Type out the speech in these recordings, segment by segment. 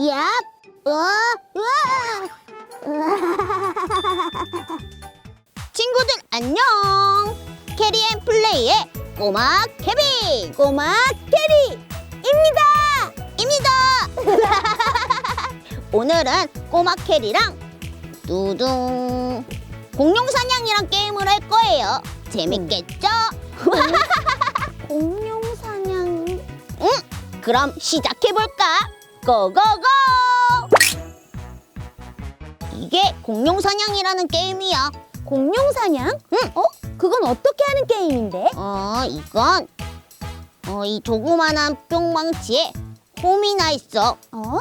얍! 어? 우와! 친구들 안녕! 캐리앤 플레이의 꼬마 케빈! 꼬마 캐리입니다! 입니다! 오늘은 꼬마 캐리랑 두둥 공룡 사냥이랑 게임을 할 거예요. 재밌겠죠? 공룡 사냥? 응. 그럼 시작해 볼까? 고고고! 이게 공룡 사냥이라는 게임이야. 공룡 사냥? 응. 어? 그건 어떻게 하는 게임인데? 어, 이건 어, 이 조그만한 뿅망치에 홈이 나 있어. 어?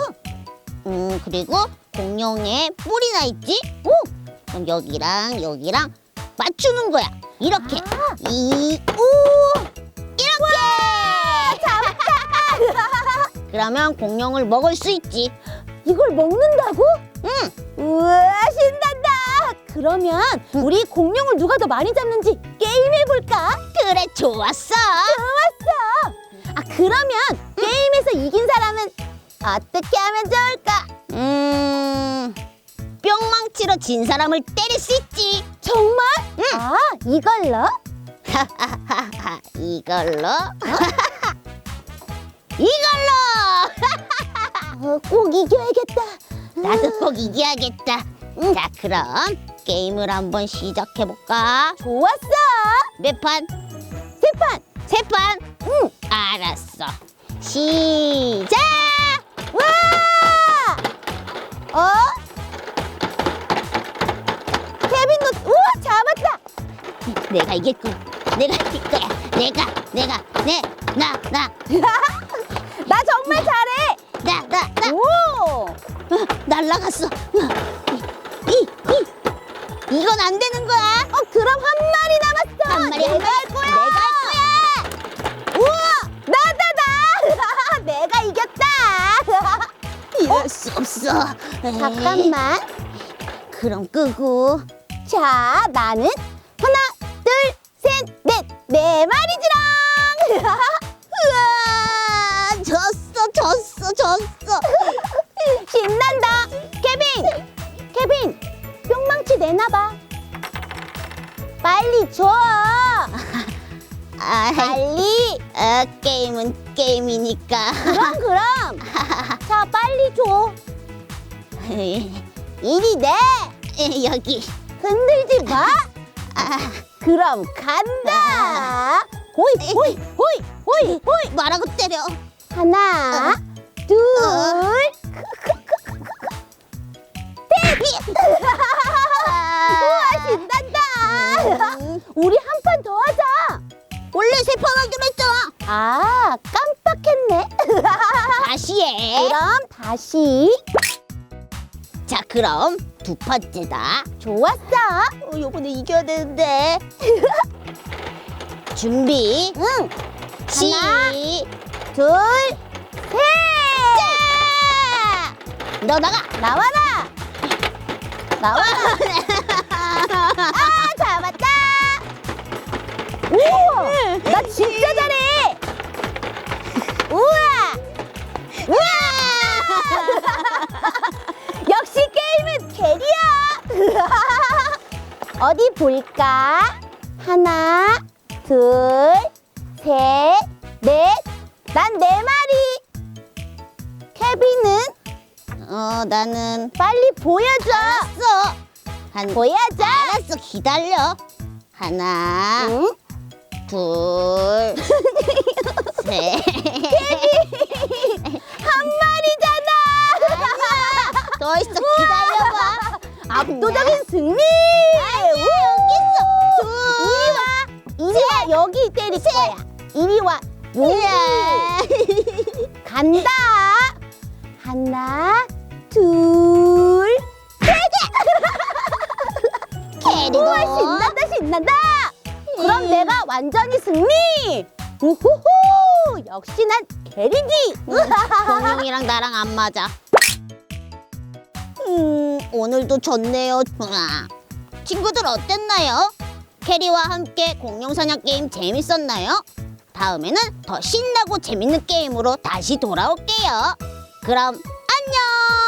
음, 그리고 공룡에 뿔이 나 있지? 오! 그럼 여기랑 여기랑 맞추는 거야. 이렇게. 아. 이, 오! 이렇게! 잡았다! 그러면 공룡을 먹을 수 있지. 이걸 먹는다고? 응. 우와 신난다. 그러면 응. 우리 공룡을 누가 더 많이 잡는지 게임 해 볼까? 그래, 좋았어. 좋았어. 아 그러면 게임에서 이긴 사람은 어떻게 하면 좋을까? 음, 뿅망치로 진 사람을 때릴 수 있지. 정말? 응. 아 이걸로? 하하하하, 이걸로. 이걸로! 어, 꼭 이겨야겠다. 나도 꼭 이겨야겠다. 자, 그럼 게임을 한번 시작해 볼까? 좋았어. 몇 판? 세 판. 세 판? 응. 알았어. 시작! 와! 어? 케빈도 우와 잡았다. 내가 이길 거. 내가 이길 거야. 내가, 내가, 내, 나, 나, 나 날라갔어. 어, 이, 이, 이. 이건 안 되는 거야. 어 그럼 한 마리 남았어. 한 마리, 한 내가 할. 거야. 내가 할 우와! 나다 나. 내가 이겼다. 이럴 수 없어. 에이, 잠깐만. 그럼 끄고. 자, 나는 하나, 둘, 셋, 넷, 네 마리지랑. 빨리 줘. 아, 빨리. 아, 게임은 게임이니까. 그럼 그럼. 자, 빨리 줘. 이리 내. 여기. 흔들지 마. 아, 그럼 간다. 호이, 호이, 호이, 호이, 호이. 뭐라고 때려? 하나, 둘, 우와 우리 한 판 더 하자. 원래 세 판 하기로 했잖아. 아 깜빡했네. 다시 해. 그럼 다시 자, 그럼 두 번째다. 좋았어. 어, 요번에 이겨야 되는데. 준비. 응. 시. 하나. 둘, 셋. 너 나가. 나와라. 나와라. 어디 볼까? 하나, 둘, 셋, 넷. 난 네 마리. 케빈은 어, 나는 빨리 보여줘. 알았어. 한 보여줘. 알았어. 기다려. 하나, 응? 둘, 셋. 한 마리잖아. 더 있어. 기다려봐. 압도적인 승리. 거야. 이리 와. 여기. 간다. 하나, 둘, 캐리도. 우와 신난다 신난다. 그럼 음. 내가 완전히 승리. 우후후. 역시 난 캐리지. 공룡이랑 나랑 안 맞아. 음, 오늘도 졌네요. 으아. 친구들 어땠나요? 캐리와 함께 공룡 사냥 게임 재밌었나요? 다음에는 더 신나고 재밌는 게임으로 다시 돌아올게요. 그럼 안녕.